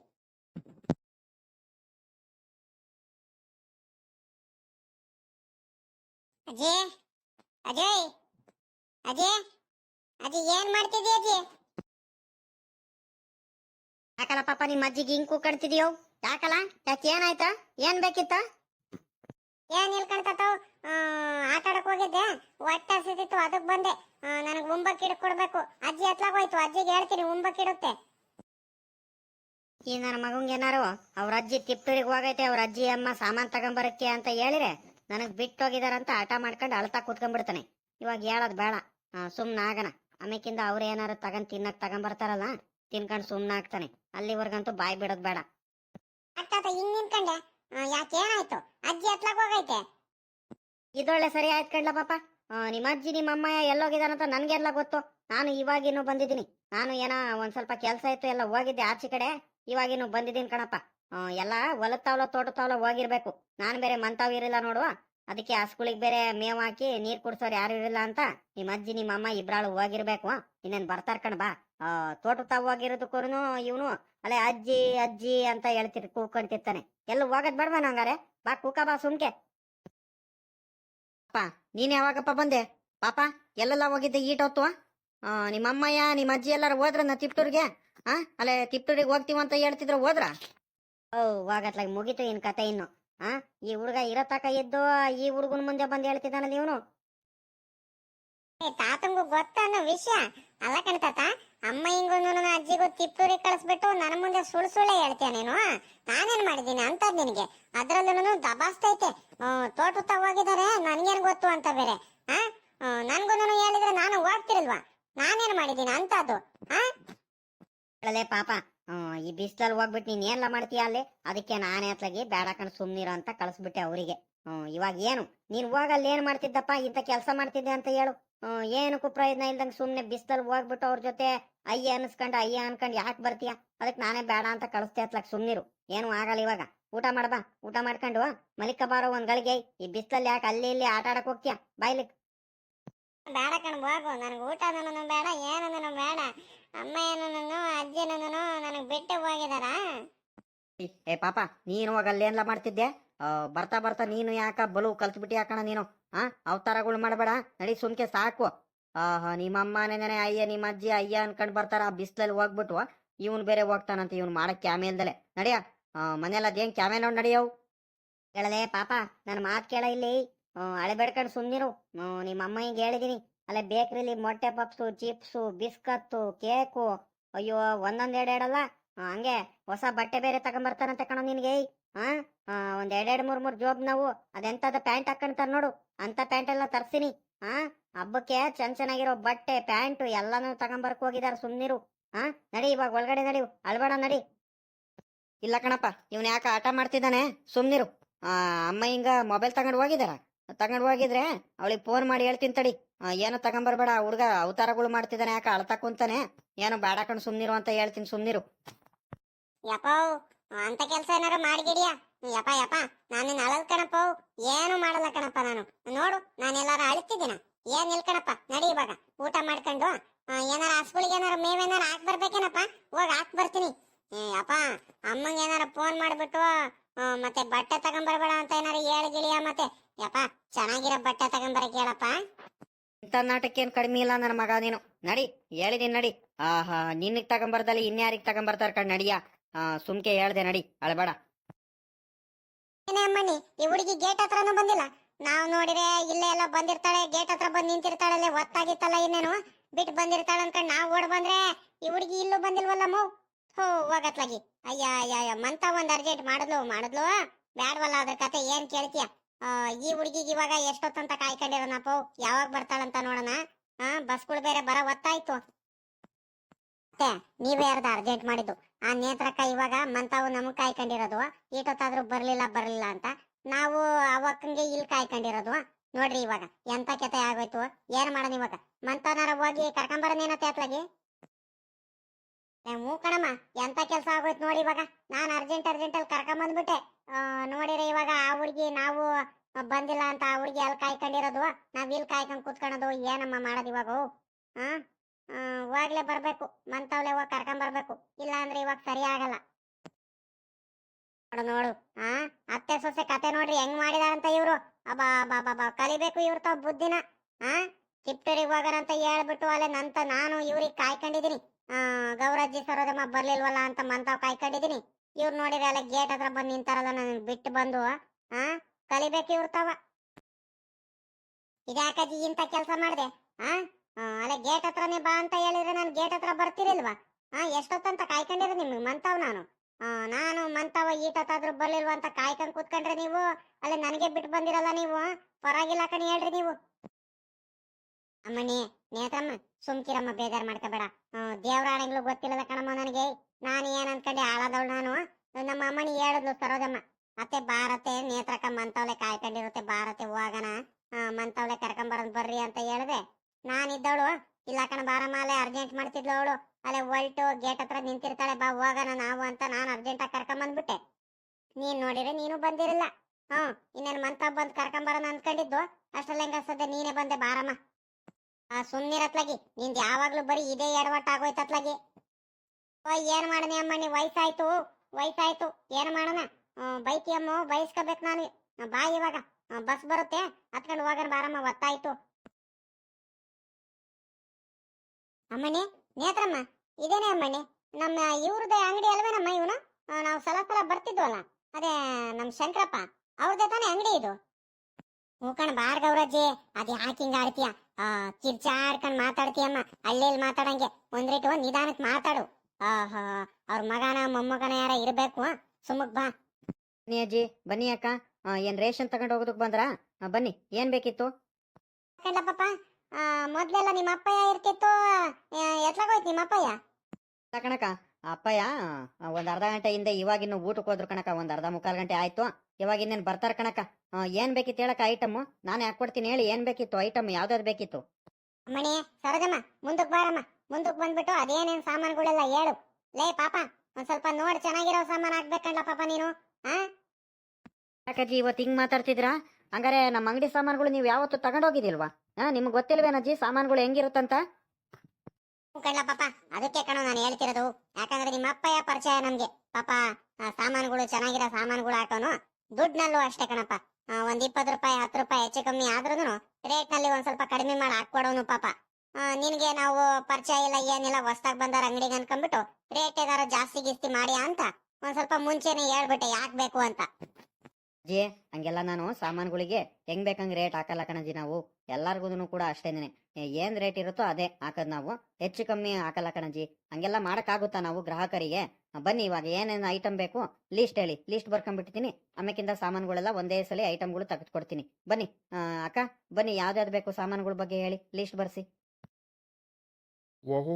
[SPEAKER 1] ಅಜಯ್ ಅಜಯ್ ಅಜಯ್ ಅಜಯ್, ಏನ್ ಮಾಡ್ತಿದ್ಯ ಅಜಯ್?
[SPEAKER 2] ಯಾಕಲ್ಲ ಪಾಪ ನಿಮ್ಮ ಅಜ್ಜಿಗೆ ಹಿಂಗ್ ಕೂಕಣ್ತಿದ್ಯೋ? ಯಾಕಲ್ಲ? ಯಾಕೆ ಏನಾಯ್ತಾ? ಏನ್ ಬೇಕಿತ್ತ?
[SPEAKER 1] ಏನ್ ಇಲ್ಕಂತಾವ್ ಆಟ ಆಡಕ್ ಹೋಗಿದ್ದೆ. ಒಟ್ಟ ಸಿದಿತ್ತು ಅದಕ್ ಬಂದೆ. ನನಗ್ ಉಂಬಕ್ ಇಡಕ್ ಕೊಡ್ಬೇಕು. ಅಜ್ಜಿ ಎತ್ಲಾಗ್ ಹೋಯ್ತು ಅಜ್ಜಿಗೆ ಹೇಳ್ತೀನಿ ಉಂಬಕ್ ಇಡುತ್ತೆ.
[SPEAKER 2] ಈ ನನ್ನ ಮಗಂಗೆ ಏನಾರು? ಅವ್ರ ಅಜ್ಜಿ ತಿಪ್ಟೂರಿಗೆ ಹೋಗೈತೆ ಅವ್ರ ಅಜ್ಜಿ ಅಮ್ಮ ಸಾಮಾನ್ ತಗೊಂಬರಕ್ಕೆ ಅಂತ ಹೇಳಿರೆ. ನನಗ್ ಬಿಟ್ಟು ಹೋಗಿದಾರಂತ ಆಟ ಮಾಡ್ಕೊಂಡು ಅಳ್ತಾ ಕೂತ್ಕೊಂಡ್ಬಿಡ್ತಾನೆ. ಇವಾಗ ಹೇಳೋದ್ ಬೇಡ. ಸುಮ್ನ ಆಗನ ಆಮೇಕಿಂದ ಅವ್ರ ಏನಾರು ತಗೊಂಡ್ ತಿನ್ನಕ್ ತಗೊಂಬರ್ತಾರಲ್ಲ ತಿನ್ಕೊಂಡ್ ಸುಮ್ನ ಆಗ್ತಾನೆ. ಅಲ್ಲಿವರ್ಗಂತೂ ಬಾಯ್ ಬಿಡೋದ್ ಬೇಡ.
[SPEAKER 1] ಯಾಕೆ? ಏನಾಯ್ತು? ಅಜ್ಜಿ ಎತ್ಲಾಗ್ ಹೋಗೈತೆ.
[SPEAKER 2] ಇದೊಳ್ಳೆ ಸರಿ ಆಯ್ತು ಕಣ್ಲ ಪಾಪ. ನಿಮ್ಮ ಅಜ್ಜಿ ನಿಮ್ಮ ಅಮ್ಮ ಎಲ್ಲೋಗಿದಾರಂತ ನನ್ಗೆಲ್ಲ ಗೊತ್ತು. ನಾನು ಇವಾಗಿನ್ನು ಬಂದಿದ್ದೀನಿ. ನಾನು ಏನೋ ಒಂದ್ ಸ್ವಲ್ಪ ಕೆಲಸ ಇತ್ತು, ಎಲ್ಲ ಹೋಗಿದ್ದೆ ಆಚೆ ಕಡೆ. ಇವಾಗಿನ್ನು ಬಂದಿದ್ದೀನಿ ಕಣಪ್ಪ. ಎಲ್ಲ ಹೊಲದ ತಾವ್ಲ ತೋಟ ಹೋಗಿರ್ಬೇಕು. ನಾನು ಬೇರೆ ಮಂತಾವ್ ಇರಲಿಲ್ಲ ನೋಡುವ. ಅದಕ್ಕೆ ಹಸ್ಗಳಿಗೆ ಬೇರೆ ಮೇವ್ ಹಾಕಿ ನೀರ್ ಕುಡ್ಸೋರು ಯಾರು ಇರಲಿಲ್ಲ ಅಂತ ನಿಮ್ಮ ಅಜ್ಜಿ, ನಿಮ್ಮ ಅಮ್ಮ ಇಬ್ರಾಳು ಹೋಗಿರ್ಬೇಕು. ಇನ್ನೇನ್ ಬರ್ತಾರ ಕಣ ಬಾ. ತೋಟ ತಾವ್ ಹೋಗಿರೋದಕ್ಕೂ ಇವನು. ಅಲ್ಲೇ ಅಜ್ಜಿ ಅಜ್ಜಿ ಅಂತ ಹೇಳ್ತಿರ್ ಕೂಕೊಂತಿರ್ತಾನೆ. ಎಲ್ಲ ಹೋಗೋದ್ ಬೇಡವಾ ನಂಗಾರೆ ಬಾ ಕೂಕ ಬಾ ಸುಮ್ಕೆ. ನೀನ್ ಯಾವಾಗಪ್ಪ ಬಂದೆ? ಪಾಪ ಎಲ್ಲೆಲ್ಲ ಹೋಗಿದ್ದೆ ಈಟ್ ಹೊತ್ತು? ನಿಮ್ಮ ಅಮ್ಮಯ್ಯ ನಿಮ್ಮ ಅಜ್ಜಿ ಎಲ್ಲಾರು ಹೋದ್ರ ತಿಪ್ಟೂರ್ಗೆ? ಆ ಅಲ್ಲೇ ತಿಪ್ಟೂರಿಗೆ ಹೋಗ್ತೀವಿ ಅಂತ ಹೇಳ್ತಿದ್ರು ಹೋದ್ರ? ಓ ಹೋಗತ್ಲಾಗ ಮುಗೀತು ಇನ್ ಕತೆ ಇನ್ನು. ಆ ಈ ಹುಡುಗ ಇರೋ ತಕ ಇದ್ದು ಈ ಹುಡುಗನ ಮುಂದೆ ಬಂದು ಹೇಳ್ತಿದ್ದಾನಲ್ಲ ಇವನು?
[SPEAKER 1] ಏ, ಗೊತ್ತ ಗೊತ್ತನ್ನೋ ವಿಷಯ. ಅಲ್ಲ ಕಣ ತಾತ ಅಮ್ಮ ಹಿಂಗೂ ಅಜ್ಜಿಗೂ ತಿಪ್ಪೂರಿಗೆ ಕಳಿಸ್ಬಿಟ್ಟು ನನ್ನ ಮುಂದೆ ಸುಳ್ಳು ಸುಳ್ಳೆ ಹೇಳ್ತೀಯ ನೀನು ನಾನೇನ್ ಮಾಡಿದ್ದೀನಿ ಅಂತದ್ ನಿನಗೆ. ಅದ್ರಲ್ಲೂ ದಬಾಸ್ತೈತೆ ತೋಟ ತಗೋಗಿದ್ದಾರೆ ನನ್ಗೇನ್ ಗೊತ್ತು ಅಂತ ಬೇರೆ, ಆ? ನನ್ಗೂ ಹೇಳಿದ್ರೆ ನಾನು ಹೋಗ್ತಿರಲ್ವಾ? ನಾನೇನ್ ಮಾಡಿದ್ದೀನಿ ಅಂತದ್ದು, ಆ?
[SPEAKER 2] ಪಾಪ ಈ ಬಿಸ್ಲಲ್ಲಿ ಹೋಗ್ಬಿಟ್ಟು ನೀನ್ ಏನ್ಲ ಮಾಡ್ತೀಯ ಅಲ್ಲಿ? ಅದಕ್ಕೆ ನಾನೇ ಅತ್ಲಾಗಿ ಬೇಡ ಕಣ್ ಸುಮ್ನಿರೋ ಅಂತ ಕಳಿಸ್ಬಿಟ್ಟೆ ಅವರಿಗೆ. ಇವಾಗ ಏನು? ನೀನ್ ಹೋಗಲ್ಲಿ ಏನ್ ಮಾಡ್ತಿದ್ದಪ್ಪ? ಇಂತ ಕೆಲಸ ಮಾಡ್ತಿದ್ದೆ ಅಂತ ಹೇಳು. ಏನಕ್ಕೂ ಪ್ರಯೋಜನ ಇಲ್ದಂಗೆ ಸುಮ್ಮನೆ ಬಿಸಿಲಲ್ಲಿ ಹೋಗ್ಬಿಟ್ಟು ಅವ್ರ ಜೊತೆ ಅಯ್ಯ ಅನ್ಸ್ಕೊಂಡು ಅಯ್ಯ ಅನ್ಕೊಂಡು ಯಾಕೆ ಬರ್ತೀಯ? ಅದಕ್ಕೆ ನಾನೇ ಬೇಡ ಅಂತ ಕಳಿಸ್ತೇ ಅತ್ಲಾಗ ಸುಮ್ನಿರು. ಏನು ಆಗಲ್ಲ ಇವಾಗ. ಊಟ ಮಾಡ್ಬಾ ಊಟ ಮಾಡ್ಕೊಂಡು ಮಲಿಕ ಬಾರೋ ಒಂದ್ ಗಳಿಗೆ. ಈ ಬಿಸಿಲಲ್ಲಿ ಯಾಕೆ ಅಲ್ಲಿ ಇಲ್ಲಿ ಆಟ ಆಡಕ್ ಹೋಗ್ತೀಯ? ಬಾಯ್ಲಿ
[SPEAKER 1] ಬೇಡ ಕಣ್ ಹೋಗು. ನನಗೆ ಊಟ ನನ್ನನ್ನು ಬೇಡ ಏನನ್ನು ಬೇಡ ಅಮ್ಮ ಏನನ್ನು ಅಜ್ಜಿ ನನ್ನನು ನನಗೆ ಬಿಟ್ಟು ಹೋಗಿದಾರ?
[SPEAKER 2] ಏ ಪಾಪ ನೀನು ಹೋಗಲ್ಲೇನ್ಲ ಮಾಡ್ತಿದ್ದೆ? ಬರ್ತಾ ಬರ್ತಾ ನೀನು ಯಾಕ ಬಲು ಕಲ್ತ್ಬಿಟ್ಟಿ ಯಾಕಣ ನೀನು? ಆ ಅವತಾರಗಳು ಮಾಡಬೇಡ. ನಡಿ ಸುಮ್ಕೆ ಸಾಕು. ಆಹಾ ನಿಮ್ಮ ಅಮ್ಮನೇ ಅಯ್ಯ ನಿಮ್ಮ ಅಜ್ಜಿ ಅಯ್ಯ ಅನ್ಕೊಂಡ್ ಬರ್ತಾರ. ಆ ಬಿಸ್ಲಲ್ಲಿ ಹೋಗ್ಬಿಟ್ಟು ಇವನ್ ಬೇರೆ ಹೋಗ್ತಾನಂತ ಇವ್ನು ಮಾಡಕ್ ಕ್ಯಾಮೇಲ್ದಲೆ ನಡಿಯ ಮನೆಯಲ್ಲ ಅದೇನ್ ಕ್ಯಾಮೆ ನೋಡ್ ನಡಿಯವು? ಹೇಳಲೇ ಪಾಪ ನನ್ ಮಾತು ಕೇಳ ಇಲ್ಲಿ. ಹಳೆ ಬೇಡ್ಕೊಂಡು ಸುಮ್ನಿರು. ಹ್ಮ್, ಅಮ್ಮ ಹೇಳಿದೀನಿ. ಅಲ್ಲೇ ಬೇಕ್ರಿಲಿ ಮೊಟ್ಟೆ ಪಪ್ಸು ಚಿಪ್ಸು ಬಿಸ್ಕತ್ತು ಕೇಕು. ಅಯ್ಯೋ ಒಂದೊಂದ್ ಎರಡ್ ಎರಡಲ್ಲ? ಹಂಗೆ ಹೊಸ ಬಟ್ಟೆ ಬೇರೆ ತಗೊಂಬರ್ತಾರಂತೆ ಕಣ ನಿನ್ಗೆ. ಹ ಒಂದ್ ಎರಡೆರಡು ಮೂರ್ ಮೂರ್ ಜೋಬ್ ನಾವು. ಅದೆಂತದ ಪ್ಯಾಂಟ್ ಹಾಕೊಂತಾರ ನೋಡು. ಅಂತ ಪ್ಯಾಂಟ್ ಎಲ್ಲ ತರ್ಸಿನಿ. ಹಾ ಹಬ್ಬಕ್ಕೆ ಚೆನ್ನ ಚೆನ್ನಾಗಿರೋ ಬಟ್ಟೆ ಪ್ಯಾಂಟು ಎಲ್ಲಾನು ತಗೊಂಬರ್ಕ್ ಹೋಗಿದಾರ ಸುಮ್ನಿರು. ಹಾ ನಡಿ ಇವಾಗ ಒಳಗಡೆ ನಡಿ ಅಳ್ಬೇಡ ನಡಿ. ಇಲ್ಲ ಕಣಪ್ಪ ಇವನ್ ಯಾಕ ಆಟ ಮಾಡ್ತಿದ್ದಾನೆ? ಸುಮ್ನಿರು.
[SPEAKER 3] ಆ, ಅಮ್ಮ ಹಿಂಗ ಮೊಬೈಲ್ ತಗೊಂಡು ಹೋಗಿದಾರ. ತಗೊಂಡು ಹೋಗಿದ್ರೆ ಅವಳಿಗೆ ಫೋನ್ ಮಾಡಿ ಹೇಳ್ತೀನಿ ತಡಿ. ಏನೋ ತಗೊಂಬರ್ಬೇಡ ಹುಡುಗ ಅವತಾರಗಳು ಮಾಡ್ತಿದ್ದಾನೆ ಯಾಕೆ ಅಳ್ತಾ ಕುಂತಾನೆ? ಏನೋ ಕಣ್ ಸುಮ್ನಿರು ಅಂತ ಹೇಳ್ತೀನಿ ಸುಮ್ನಿರು.
[SPEAKER 1] ಯಪ್ಪ ಅಂತ ಕೆಲಸ ಏನಾರ ಮಾಡಿಗಿಡಿಯಾ? ಯಪ್ಪ ಯಪ್ಪ, ನಾನು ಅಳಲ್ ಕಣಪ್ಪ ಏನು ಮಾಡಲ್ಲ ಕಣಪ್ಪ ನಾನು. ನೋಡು, ನಾನು ಎಲ್ಲಾರು ಅಳ್ತಿದ್ದೀನ. ಏನ್ ಇಲ್ ಕಣಪ್ಪ, ನಡಿ ಇವಾಗ. ಊಟ ಮಾಡ್ಕೊಂಡು ಏನಾರ ಹಸ್ಗಳಿಗೆ ಏನಾರ ಮೇವೇನಾರ ಹಾಕ್ ಬರ್ಬೇಕೇನಪ್ಪ? ಹೋಗಿ ಹಾಕ್ ಬರ್ತೀನಿ. ಅಪ್ಪ ಅಮ್ಮಂಗೆ ಏನಾರ ಫೋನ್ ಮಾಡ್ಬಿಟ್ಟು ಮತ್ತೆ ಬಟ್ಟೆ ತಗೊಂಬರ್ಬೇಡ ಅಂತ ಏನಾರ ಹೇಳಿ ಗಿಳಿಯ ಮತ್ತೆ. ಯಪ್ಪ, ಚೆನ್ನಾಗಿರೋ ಬಟ್ಟೆ ತಗೊಂಬರಕ್ ಕೇಳಪ್ಪ.
[SPEAKER 3] ಇಂಥ ಕಡಿಮೆ ಇಲ್ಲ ನನ್ನ ಮಗ ನೀನು. ನಡಿ, ಹೇಳಿದೀನಿ ನಡಿ. ಆಹಾ, ನಿನ್ನಗ್ ತಗೊಂಬರ್ದಲ್ಲಿ ಇನ್ಯಾರಿಗೆ ತಗೊಂಬರ್ತಾರ ಕಣ್ ನಡಿಯ? ಸುಮ್ಕೆ ಹೇಳ್ದೆ ನಡಿ, ಅಳ್ಬೇಡ.
[SPEAKER 1] ಏನೇ ಈ ಹುಡುಗಿ ಗೇಟ್ ಹತ್ರನೂ ಬಂದಿಲ್ಲ. ನಾವು ನೋಡಿದ್ರೆ ಇಲ್ಲೇ ಎಲ್ಲ ಬಂದಿರ್ತಾಳೆ, ಗೇಟ್ ಹತ್ರ ಬಂದ್ ನಿಂತಿರ್ತಾಳೆ ಒತ್ತಾಗಿತ್ತಲ್ಲ ಇನ್ನೇನು? ಬಿಟ್ಟು ಬಂದಿರ್ತಾಳೆ ಅನ್ಕೊಂಡು ನಾವು ಓಡ್ ಬಂದ್ರೆ ಈ ಹುಡುಗಿ ಇಲ್ಲೂ ಬಂದಿಲ್ವಲ್ಲ ಮೂ? ಹೋ ಹೋಗತ್ಲಾಗಿ. ಅಯ್ಯ ಅಯ್ಯ ಮಂತ ಒಂದ್ ಅರ್ಜೆಂಟ್ ಮಾಡಿದ್ಲು ಮಾಡಿದ್ಲು? ಬ್ಯಾಡ್ವಲ್ಲ ಅದ್ರ ಕತೆ, ಏನ್ ಕೇಳ್ತೀಯ? ಈ ಹುಡುಗಿಗೆ ಇವಾಗ ಎಷ್ಟೊತ್ತಂತ ಕಾಯ್ಕೊಂಡಿರೋನಪ್ಪ ಯಾವಾಗ ಬರ್ತಾಳಂತ ನೋಡೋಣ? ಹಾ ಬಸ್ಗಳು ಬೇರೆ ಬರ ಒತ್ತಾಯ್ತು ಮತ್ತೆ ನೀವೇ ಯಾರ್ದ ಅರ್ಜೆಂಟ್ ಮಾಡಿದ್ದು? ಆ ನೇತ್ರಕ್ಕ ಇವಾಗ ಮಂತಾವು ನಮಗ್ ಕಾಯ್ಕೊಂಡಿರೋದು. ಈಟೊತ್ತಾದ್ರೂ ಬರ್ಲಿಲ್ಲ ಬರ್ಲಿಲ್ಲ ಅಂತ. ನಾವು ಅವಕ್ಕಂಗೆ ಇಲ್ಲಿ ಕಾಯ್ಕೊಂಡಿರೋದು. ನೋಡ್ರಿ ಇವಾಗ, ಎಂತ ಕೆತೆ ಆಗೋಯ್ತು? ಏನ್ ಮಾಡೋಣ ಇವಾಗ? ಮಂತವನಾರ ಹೋಗಿ ಕರ್ಕೊಂಬರನೇನತ್ತೆ ಅತ್ಲಾಗಿ? ಹ್ಞೂ ಕಣಮ್ಮ, ಎಂತ ಕೆಲಸ ಆಗೋಯ್ತು ನೋಡಿ ಇವಾಗ. ನಾನು ಅರ್ಜೆಂಟ್ ಅರ್ಜೆಂಟ್ ಅಲ್ಲಿ ಕರ್ಕೊಂಬಂದ್ಬಿಟ್ಟೆ ನೋಡಿರಿ ಇವಾಗ ಆ ಹುಡ್ಗಿ ನಾವು ಬಂದಿಲ್ಲ ಅಂತ ಆ ಹುಡುಗಿ ಅಲ್ಲಿ ಕಾಯ್ಕೊಂಡಿರೋದು? ನಾವ್ ಇಲ್ಲಿ ಕಾಯ್ಕೊಂಡ್ ಕುತ್ಕೊಳೋದು. ಏನಮ್ಮ ಮಾಡೋದು ಇವಾಗ? ಹಾ ಹೋಗ್ಲೇ ಬರ್ಬೇಕು. ಮಂತವ್ಲೆ ಹೋಗಿ ಕರ್ಕೊಂಬರ್ಬೇಕು ಇಲ್ಲ ಅಂದ್ರೆ ಇವಾಗ ಸರಿ ಆಗಲ್ಲ. ನೋಡು ನೋಡು ಆ? ಅತ್ತೆ ಸೊಸೆ ಕತೆ ನೋಡ್ರಿ ಹೆಂಗ್ ಮಾಡಿದಾರಂತ ಇವ್ರು? ಅಬ್ಬಾ ಕಲಿಬೇಕು ಇವ್ರ ತಾವ್ ಬುದ್ಧಿನ ಆ? ಚಿಪ್ಟೂರಿಗೆ ಹೋಗೋಣಂತ ಹೇಳ್ಬಿಟ್ಟು ಅಲ್ಲೇ ನಂತ ನಾನು ಇವ್ರಿಗೆ ಕಾಯ್ಕೊಂಡಿದೀನಿ. ಆ ಗೌರಜ್ಜಿ ಸರೋದಮ್ಮ ಬರ್ಲಿಲ್ವಲ್ಲ ಅಂತ ಮಂತಾವ್ ಕಾಯ್ಕೊಂಡಿದೀನಿ. ಇವ್ರು ನೋಡಿದ್ರೆ ಅಲ್ಲೇ ಗೇಟ್ ಹತ್ರ ಬಂದು ನಿಂತಾರಲ್ಲ ನನ್ ಬಿಟ್ಟು ಬಂದು ಆ? ಕಲಿಬೇಕು ಇವ್ರ ತಾವ. ಇದ್ಯಾಕಜ್ಜಿ ಇಂತ ಕೆಲಸ ಮಾಡಿದೆ ಆ, ಅಲ್ಲೇ ಗೇಟ್ ಹತ್ರನೇ ಬಾ ಅಂತ ಹೇಳಿದ್ರೆ ನಾನು ಗೇಟ್ ಹತ್ರ ಬರ್ತಿರಲ್ವಾ ಹಾ ಎಷ್ಟೊತ್ತಂತ ಕಾಯ್ಕೊಂಡಿರ ನಿಮ್ಗೆ ಮಂತಾವ್ ನಾನು? ನಾನು ಮಂತಾವ ಈಟತ್ತಾದ್ರೂ ಬರ್ಲಿಲ್ವಾ ಅಂತ ಕಾಯ್ಕೊಂಡ್ ಕೂತ್ಕೊಂಡ್ರೆ ನೀವು? ಅಲ್ಲೇ ನನಗೆ ಬಿಟ್ಟು ಬಂದಿರಲ್ಲ ನೀವು ಪರವಾಗಿಲ್ಲ ಕಣಿ ಹೇಳ್ರಿ ನೀವು. ಅಮ್ಮನಿ ನೇತ್ರಮ್ಮ ಸುಮ್ಕಿರಮ್ಮ, ಬೇಜಾರ್ ಮಾಡ್ಕೋಬೇಡ. ದೇವರಾಣೆಗಳು ಗೊತ್ತಿಲ್ಲದ ಕಣಮ್ಮ ನನಗೆ. ನಾನು ಏನ್ ಅನ್ಕೊಂಡೆ ಹಾಳಾದವಳು ನಾನು? ನಮ್ಮ ಅಮ್ಮನಿ ಹೇಳಿದ್ಲು ಸರೋಜಮ್ಮ, ಅತ್ತೆ ಭಾರತೆ ನೇತ್ರಕ್ಕ ಮಂತವ್ಲೆ ಕಾಯ್ಕೊಂಡಿರುತ್ತೆ ಬಾರತೆ ಹೋಗೋಣ. ಮಂತವ್ಲೆ ಕರ್ಕೊಂಬರದ್ ಬರ್ರಿ ಅಂತ ಹೇಳಿದೆ. ನಾನಿದ್ದವಳು ಇಲ್ಲ ಕಣ, ಬಾರಮ್ಮ, ಅಲ್ಲೇ ಅರ್ಜೆಂಟ್ ಮಾಡ್ತಿದ್ಲು ಅವಳು. ಅಲ್ಲೇ ಒಲ್ಟು ಗೇಟ್ ಹತ್ರ ನಿಂತಿರ್ತಾಳೆ. ಬಾ, ಹೋಗೋಣ ನಾವು ಅಂತ ನಾನು ಅರ್ಜೆಂಟ್ ಆಗಿ ಕರ್ಕೊಂಬಂದ್ಬಿಟ್ಟೆ ನೀನ್ ನೋಡಿದ್ರೆ ನೀನು ಬಂದಿರಲ್ಲ. ಹ್ಞೂ, ಇನ್ನೇನು ಮಂತ ಬಂದು ಕರ್ಕೊಂಬರೋಣ ಅನ್ಕೊಂಡಿದ್ದು. ಅಷ್ಟ್ರಲ್ಲಿ ಹೆಂಗ ಸದ್ಯ ನೀನೇ ಬಂದೆ, ಬಾರಮ್ಮ. ಆ ಸುಮ್ನಿರತ್ಲಾಗಿ ಯಾವಾಗಲೂ ಬರೀ ಇದೇ ಎಡವಟ್ಟು ಆಗೋಯ್ತತ್ಲಾಗಿ ಓ, ಏನ್ ಮಾಡನಿ ಅಮ್ಮ, ನೀ ವಯಸ್ಸಾಯ್ತು ವಯಸ್ಸಾಯ್ತು. ಏನು ಮಾಡೋಣ? ಬೈತಿ ಅಮ್ಮ ಬಯಸ್ಕೋಬೇಕು ನಾನು. ಬಾ ಇವಾಗ. ಬಸ್ ಬರುತ್ತೆ. ಹತ್ಕೊಂಡು ಹೋಗೋಣ, ಬಾರಮ್ಮ ಒತ್ತಾಯ್ತು ಅಮ್ಮನಿ ನೇತ್ರಮ್ಮ ಇದೇನೇ ಅಮ್ಮನೆ? ನಮ್ಮ ಇವ್ರದ ಅಂಗಡಿ ಅಲ್ವೇನಮ್ಮ ಇವನು? ನಾವು ಸಲ ಸಲ ಬರ್ತಿದ್ವಲ್ಲ ಅದೇ ನಮ್ಮ ಶಂಕರಪ್ಪ ಅವ್ರದ್ದೇ ತಾನೇ ಅಂಗಡಿ ಇದು? ಹೂಕಣ್ ಬಾರ್ ಗೌರಜ್ಜಿ ಅದೇ ಯಾಕೆ ಹಿಂಗ ಆಡ್ತೀಯ? ಆ ಮಾತಾಡ್ತೀಯಮ್ಮ ಮಾತಾಡ್ತೀಯಮ್ಮ ಇಲ್ಲಿ ಮಾತಾಡಂಗೆ. ಒಂದ್ರೇಟು ನಿಧಾನಕ್ ಮಾತಾಡು. ಆಹಾ ಅವ್ರ ಮಗನ ಮೊಮ್ಮಗನ ಯಾರ ಇರ್ಬೇಕು ಸುಮಕ್ ಬಾ.
[SPEAKER 3] ಬನ್ನಿ ಅಜ್ಜಿ ಬನ್ನಿ ಅಕ್ಕ. ಏನ್ ರೇಷನ್ ತಗೊಂಡ್ ಹೋಗೋದಕ್ ಬಂದ್ರಾ? ಬನ್ನಿ ಏನ್ ಬೇಕಿತ್ತು?
[SPEAKER 1] ಕಂಡಪ್ಪ ಮೊದ್ಲೆಲ್ಲ ನಿಮ್ಮ ಅಪ್ಪಯ್ಯ ಇರ್ತಿತ್ತು. ಎತ್ಲಾಗೋಯ್ತು ನಿಮ್ಮ ಅಪ್ಪಯ್ಯ?
[SPEAKER 3] ಕಣಕ ಅಪ್ಪಯ್ಯ ಒಂದ್ ಅರ್ಧ ಗಂಟೆ ಹಿಂದೆ ಇವಾಗಿನ್ನು ಊಟಕ್ಕೆ ಹೋದ್ರು ಕಣಕ ಒಂದ್ ಅರ್ಧ ಮುಕ್ಕಾಲ್ ಗಂಟೆ ಆಯ್ತು. ಇವಾಗ ಇನ್ನೇನ್ ಬರ್ತಾರ ಕಣಕ ಏನ್ ಬೇಕಿತ್ತು ಹೇಳಕ ಐಟಮ್ ನಾನು ಯಾಕೆ ಕೊಡ್ತೀನಿ ಹೇಳಿ ಏನ್ ಬೇಕಿತ್ತು ಐಟಮ್ ಯಾವ್ದಾದ್ ಬೇಕಿತ್ತು?
[SPEAKER 1] ಮಣಿ ಸರಗಮ್ಮ ಮುಂದಕ್ಕೆ ಬಾರಮ್ಮ. ಮುಂದಕ್ಕೆ ಬಂದ್ಬಿಟ್ಟು ಅದೇನೇನ್ ಸಾಮಾನುಗಳೆಲ್ಲ ಹೇಳು. ಲೇ ಪಾಪ ಒಂದ್ ಸ್ವಲ್ಪ ನೋಡಿ ಚೆನ್ನಾಗಿರೋ ಸಾಮಾನು ಹಾಕ್ಬೇಕಲ್ಲ ಪಾಪ ನೀನು ಆ?
[SPEAKER 3] ಅಕ್ಕಜ್ಜಿ ಇವತ್ತು ಹಿಂಗ್ ಮಾತಾಡ್ತಿದ್ರಾ? ಹಂಗಾರೆ ನಮ್ಮ ಅಂಗಡಿ ಸಾಮಾನುಗಳು ನೀವು ಯಾವತ್ತು ತಗೊಂಡೋಗಿದಿಲ್ವಾ ಹಾ ನಿಮ್ಗೆ ಗೊತ್ತಿಲ್ವೇನಜ್ಜಿ ಸಾಮಾನುಗಳು ಹೆಂಗಿರುತ್ತಂತ?
[SPEAKER 1] ಕಣ್ಲ ಪಾಪ ಅದಕ್ಕೆ ಕಣೋ ನಾನು ಹೇಳ್ತಿರೋದು. ಯಾಕಂದ್ರೆ ನಿಮ್ಮ ಅಪ್ಪಯ್ಯ ಪರಿಚಯ ನಮ್ಗೆ. ಪಾಪ ಆ ಸಾಮಾನುಗಳು ಚೆನ್ನಾಗಿರೋ ಸಾಮಾನುಗಳು ಹಾಕೋನು ದುಡ್ಡಿನಲ್ಲೂ ಅಷ್ಟೇ ಕಣಪ್ಪ. ಒಂದ್ ಇಪ್ಪತ್ತು ರೂಪಾಯಿ ಹತ್ತು ರೂಪಾಯಿ ಹೆಚ್ಚು ಕಮ್ಮಿ ಆದ್ರೂ ರೇಟ್ನಲ್ಲಿ ಒಂದ್ ಸ್ವಲ್ಪ ಕಡಿಮೆ ಮಾಡಿ ಹಾಕೊಡೋನು ಪಾಪ. ಆ, ನಿನ್ಗೆ ನಾವು ಪರಿಚಯ ಇಲ್ಲ ಏನಿಲ್ಲ ಹೊಸ್ದಾಗ್ ಬಂದಾರ ಅಂಗಡಿಗೆ ಅನ್ಕೊಂಡ್ಬಿಟ್ಟು ರೇಟ್ ಏನಾರ ಜಾಸ್ತಿ ಗಿಸ್ತಿ ಮಾಡಿ ಅಂತ ಒಂದ್ ಸ್ವಲ್ಪ ಮುಂಚೆನೆ ಹೇಳ್ಬಿಟ್ಟೆ ಯಾಕ್ ಬೇಕು ಅಂತ.
[SPEAKER 3] ಅಜ್ಜಿ ಹಂಗೆಲ್ಲ ನಾನು ಸಾಮಾನುಗಳಿಗೆ ಹೆಂಗ್ ಬೇಕಂಗ್ ರೇಟ್ ಹಾಕಲ್ಲ ಕಣಜಿ ನಾವು. ಎಲ್ಲಾರ್ಗು ಕೂಡ ಅಷ್ಟೇನೆ ಏನ್ ರೇಟ್ ಇರುತ್ತೋ ಅದೇ ಹಾಕದ್ ನಾವು. ಹೆಚ್ಚು ಕಮ್ಮಿ ಹಾಕಲ್ಲ ಕಣಜಿ. ಹಂಗೆಲ್ಲ ಮಾಡಕ್ಕಾಗುತ್ತಾ ನಾವು ಗ್ರಾಹಕರಿಗೆ? ಬನ್ನಿ ಇವಾಗ ಏನೇನು ಐಟಮ್ ಬೇಕು ಲೀಸ್ಟ್ ಹೇಳಿ. ಲೀಸ್ಟ್ ಬರ್ಕೊಂಡ್ಬಿಟ್ಟಿದ್ದೀನಿ ಆಮೇಕಿಂದ ಸಾಮಾನುಗಳೆಲ್ಲ ಒಂದೇ ಸಲ ಐಟಮ್ಗಳು ತೆಗೆದುಕೊಡ್ತೀನಿ. ಬನ್ನಿ ಅಕ್ಕ, ಬನ್ನಿ ಯಾವ್ದಾವ್ದು ಬೇಕು ಸಾಮಾನುಗಳ ಬಗ್ಗೆ ಹೇಳಿ. ಲೀಸ್ಟ್ ಬರ್ಸಿ.
[SPEAKER 4] ಓಹೋ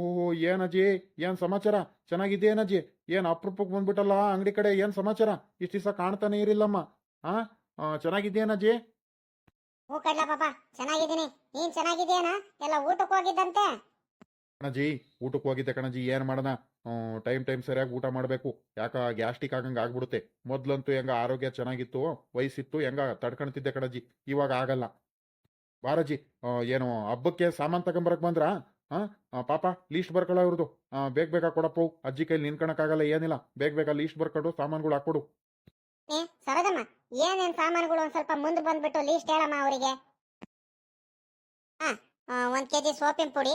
[SPEAKER 4] ಏನಜ್ಜಿ ಏನ್ ಸಮಾಚಾರ? ಚೆನ್ನಾಗಿದ್ದೇನಜ್ಜಿ ಏನ್ ಅಪ್ರೂಪಕ್ಕೆ ಬಂದ್ಬಿಟ್ಟಲ್ಲ ಅಂಗಡಿ ಕಡೆ? ಏನ್ ಸಮಾಚಾರ? ಇಷ್ಟ ದಿವಸ ಕಾಣ್ತಾನೆ ಇರಿಲ್ಲಮ್ಮ. ಹಾ ಚೆನ್ನಾಗಿದ್ಯೇನಜ್ಜಿ
[SPEAKER 1] ಹೂ ಕಡ್ಲ ಪಾಪ ಚೆನ್ನಾಗಿದ್ದೀನಿ. ನೀನ್ ಚೆನ್ನಾಗಿದ್ಯಾನ ಎಲ್ಲ ಊಟಕ್ಕೆ ಹೋಗಿದ್ದಂತೆ?
[SPEAKER 4] ಕಣಜಿ ಊಟಕ್ಕೆ ಹೋಗಿದ್ದೆ ಕಣಜಿ ಏನು ಮಾಡೋಣ? ಟೈಮ್ ಟೈಮ್ ಸರಿಯಾಗಿ ಊಟ ಮಾಡಬೇಕು. ಯಾಕ ಗ್ಯಾಸ್ಟಿಕ್ ಆಗಂಗೆ ಆಗ್ಬಿಡುತ್ತೆ. ಮೊದ್ಲಂತೂ ಹೆಂಗ ಆರೋಗ್ಯ ಚೆನ್ನಾಗಿತ್ತು ವಯಸ್ಸಿತ್ತು ಹೆಂಗ ತಡ್ಕೊಳ್ತಿದ್ದೆ ಕಣಜಿ ಇವಾಗ ಆಗಲ್ಲ. ಬಾರಜ್ಜಿ ಆ, ಏನು ಹಬ್ಬಕ್ಕೆ ಸಾಮಾನು ತಗೊಂಬರಕ್ ಬಂದ್ರಾ? ಹಾ ಆ, ಪಾಪ ಲೀಸ್ಟ್ ಬರ್ಕೊಳ್ಳೋ ಇವ್ರದ್ದು ಬೇಗ ಬೇಗ ಕೊಡಪ್ಪು. ಅಜ್ಜಿ ಕೈಲಿ ನಿನ್ಕೊಳಕ್ಕಾಗಲ್ಲ ಏನಿಲ್ಲ. ಬೇಗ ಬೇಗ ಲೀಸ್ಟ್ ಬರ್ಕೊಂಡು ಸಾಮಾನುಗಳು ಹಾಕೊಡು
[SPEAKER 1] ಸರದಮ್ಮ ಏನೇನ್ ಸಾಮಾನುಗಳು ಒಂದ್ ಸ್ವಲ್ಪ ಮುಂದೆ ಬಂದ್ಬಿಟ್ಟು ಲೀಸ್ಟ್ ಹೇಳಮ್ಮ ಅವರಿಗೆ? ಒಂದ್ ಕೆಜಿ ಸೋಪಿನ ಪುಡಿ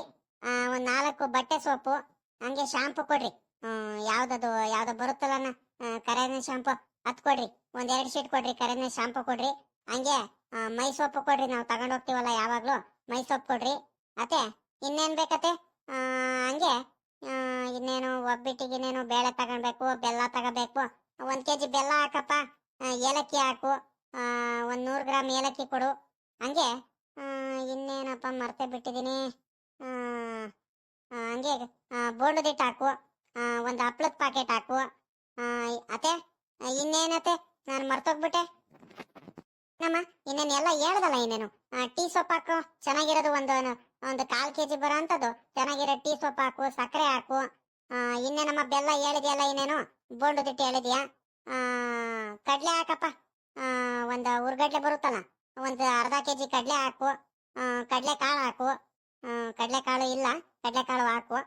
[SPEAKER 1] ಒಂದ್ ನಾಲ್ಕು ಬಟ್ಟೆ ಸೋಪು, ಹಂಗೆ ಶಾಂಪು ಕೊಡ್ರಿ. ಯಾವ್ದದು, ಯಾವ್ದು ಬರುತ್ತಲ್ಲ ಕರೆನೆ ಶಾಂಪು ಅತ್ ಕೊಡ್ರಿ. ಒಂದ್ ಎರಡು ಶೀಟ್ ಕೊಡ್ರಿ ಕರೆನೆ ಶಾಂಪು ಕೊಡ್ರಿ. ಹಂಗೆ ಮೈ ಸೋಪು ಕೊಡ್ರಿ, ನಾವು ತಗೊಂಡ್ ಹೋಗ್ತಿವಲ್ಲ ಯಾವಾಗ್ಲೂ, ಮೈ ಸೋಪ್ ಕೊಡ್ರಿ. ಅತೆ ಇನ್ನೇನ್ ಬೇಕತ್ತೆ? ಹಂಗೆ ಇನ್ನೇನು ಒಬ್ಬಿಟ್ಟಿಗೆ ಇನ್ನೇನು ಬೇಳೆ ತಗೊಳ್ಬೇಕು ಬೆಲ್ಲ ತಗೋಬೇಕು, ಒಂದ್ ಕೆಜಿ ಬೆಲ್ಲ ಹಾಕಪ್ಪ. ಏಲಕ್ಕಿ ಹಾಕು. ಒಂದು ನೂರು ಗ್ರಾಮ್ ಏಲಕ್ಕಿ ಕೊಡು. ಹಂಗೆ ಇನ್ನೇನಪ್ಪ ಮರ್ತೆ ಬಿಟ್ಟಿದ್ದೀನಿ ಹಂಗೆ ಬೋಂಡದಿಟ್ಟು ಹಾಕು. ಒಂದು ಹಪ್ಳದ ಪ್ಯಾಕೆಟ್ ಹಾಕು. ಅತ್ತೆ ಅತೆ ಆ, ಇನ್ನೇನತೆ ನಾನು ಮರ್ತೋಗ್ಬಿಟ್ಟೆ. ನಮ್ಮ ಇನ್ನೇನು ಎಲ್ಲ ಹೇಳ್ದಲ್ಲ ಇನ್ನೇನು. ಟೀ ಸೊಪ್ಪು ಹಾಕು. ಚೆನ್ನಾಗಿರೋದು ಒಂದು ಒಂದು ಕಾಲು ಕೆ ಜಿ ಬರೋ ಅಂಥದ್ದು. ಚೆನ್ನಾಗಿರೋ ಟೀ ಸೊಪ್ಪು ಹಾಕು ಸಕ್ಕರೆ ಹಾಕು. ಇನ್ನೇನಮ್ಮ ಬೆಲ್ಲ ಹೇಳಿದೆಯಲ್ಲ ಇನ್ನೇನು? ಬೋಂಡದಿಟ್ಟು ಹೇಳಿದ್ಯಾ? ಆ, ಕಡ್ಲೆ ಹಾಕಪ್ಪ. ಒಂದು ಉರ್ಗಡ್ಲೆ ಬರುತ್ತಲ್ಲ, ಒಂದು ಅರ್ಧ ಕೆ ಜಿ ಕಡಲೆ ಹಾಕು. ಕಡಲೆ ಕಾಳು ಹಾಕು. ಕಡಲೆ ಕಾಳು ಇಲ್ಲ ಕಡಲೆ ಕಾಳು ಹಾಕು